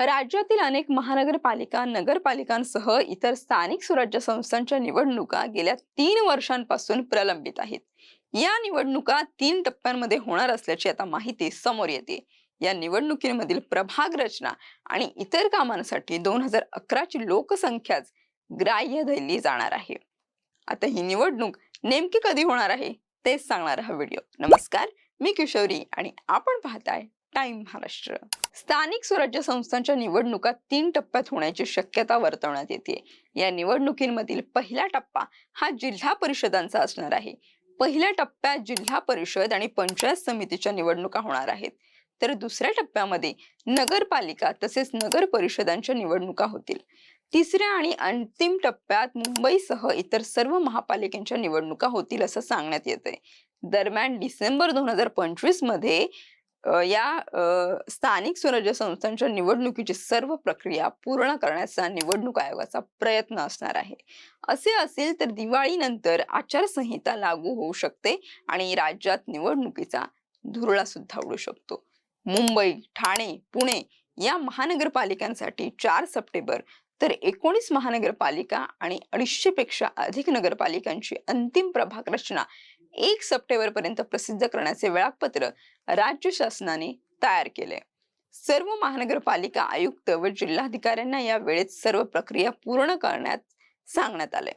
राज्यातील अनेक महानगरपालिका नगरपालिकांसह इतर स्थानिक स्वराज्य संस्थांच्या निवडणुका गेल्या तीन वर्षांपासून प्रलंबित आहेत. या निवडणुका तीन टप्प्यांमध्ये होणार असल्याची आता माहिती समोर येते. या निवडणुकीमधील प्रभाग रचना आणि इतर कामांसाठी दोन हजार अकराची लोकसंख्याच ग्राह्य धरली जाणार आहे. आता ही निवडणूक नेमकी कधी होणार आहे तेच सांगणार हा व्हिडिओ. नमस्कार मी किशोरी आणि आपण पाहताय टाइम महाराष्ट्र. स्थानिक स्वराज्य संस्थांच्या निवडणुका तीन टप्प्यात होण्याची शक्यता वर्तवण्यात येते. या निवडणुकींमधील पहिला टप्पा हा जिल्हा परिषदांचा असणार आहे. पहिल्या टप्प्यात जिल्हा परिषद आणि पंचायत समितीच्या निवडणुका होणार आहेत. तर दुसऱ्या टप्प्यामध्ये नगरपालिका तसेच नगर परिषदांच्या निवडणुका होतील. तिसऱ्या आणि अंतिम टप्प्यात मुंबईसह इतर सर्व महापालिकांच्या निवडणुका होतील असं सांगण्यात येतंय. दरम्यान डिसेंबर दोन हजार पंचवीसमध्ये या स्थानिक स्वराज्य संस्थांच्या निवडणुकीची सर्व प्रक्रिया पूर्ण करण्याचा निवडणूक आयोगाचा प्रयत्न असणार आहे. असे असेल तर दिवाळीनंतर आचारसंहिता लागू होऊ शकते आणि राज्यात निवडणुकीचा धुरळा सुद्धा उडू शकतो. मुंबई ठाणे पुणे या महानगरपालिकांसाठी चार सप्टेंबर तर एकोणीस महानगरपालिका आणि अडीचशे पेक्षा अधिक नगरपालिकांची अंतिम प्रभाग रचना एक सप्टेंबर पर्यंत प्रसिद्ध करण्याचे वेळापत्रक राज्य शासनाने तयार केले. सर्व महानगरपालिका आयुक्त व जिल्हाधिकाऱ्यांना या वेळेत सर्व प्रक्रिया पूर्ण करण्यात सांगण्यात आले.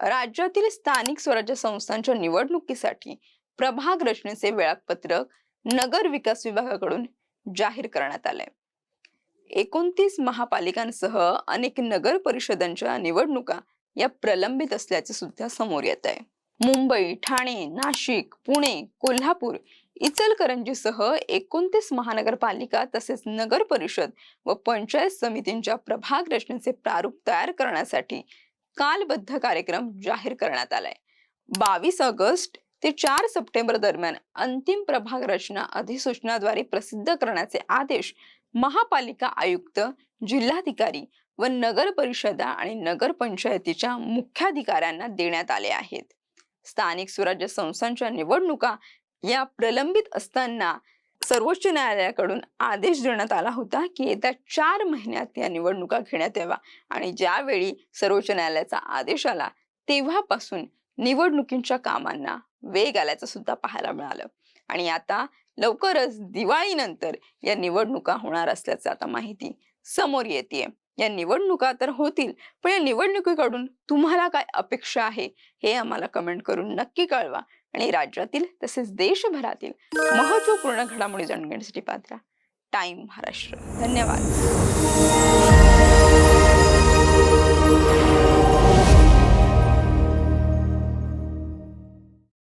राज्यातील स्थानिक स्वराज्य संस्थांच्या निवडणुकीसाठी प्रभाग रचनेचे वेळापत्रक नगर विकास विभागाकडून जाहीर करण्यात आले. एकोणतीस महापालिकांसह अनेक नगर परिषदांच्या निवडणुका या प्रलंबित असल्याचे सुद्धा समोर येत आहे. मुंबई ठाणे नाशिक पुणे कोल्हापूर इचलकरंजीसह एकोणतीस महानगरपालिका तसेच नगर परिषद व पंचायत समितींच्या प्रभाग रचनेचे प्रारूप तयार करण्यासाठी कालबद्ध कार्यक्रम जाहीर करण्यात आलाय. बावीस ऑगस्ट ते चार सप्टेंबर दरम्यान अंतिम प्रभाग रचना अधिसूचनाद्वारे प्रसिद्ध करण्याचे आदेश महापालिका आयुक्त जिल्हाधिकारी व नगर परिषदा आणि नगर पंचायतीच्या मुख्याधिकाऱ्यांना देण्यात आले आहेत. स्थानिक स्वराज्य संस्थांच्या निवडणुका या प्रलंबित असताना सर्वोच्च न्यायालयाकडून आदेश देण्यात आला होता की येत्या चार महिन्यात या निवडणुका घेण्यात याव्या. आणि ज्यावेळी सर्वोच्च न्यायालयाचा आदेश आला तेव्हापासून निवडणुकींच्या कामांना वेग आल्याचं सुद्धा पाहायला मिळालं. आणि आता लवकरच दिवाळीनंतर या निवडणुका होणार असल्याचं आता माहिती समोर येते या निवडणुका तर होतील पण या निवडणुकीकडून तुम्हाला काय अपेक्षा आहे हे आम्हाला कमेंट करून नक्की कळवा. आणि राज्यातील तसेच देशभरातील महत्त्वपूर्ण घडामोडी जाणून घेण्यासाठी पात्रा टाइम महाराष्ट्र. धन्यवाद.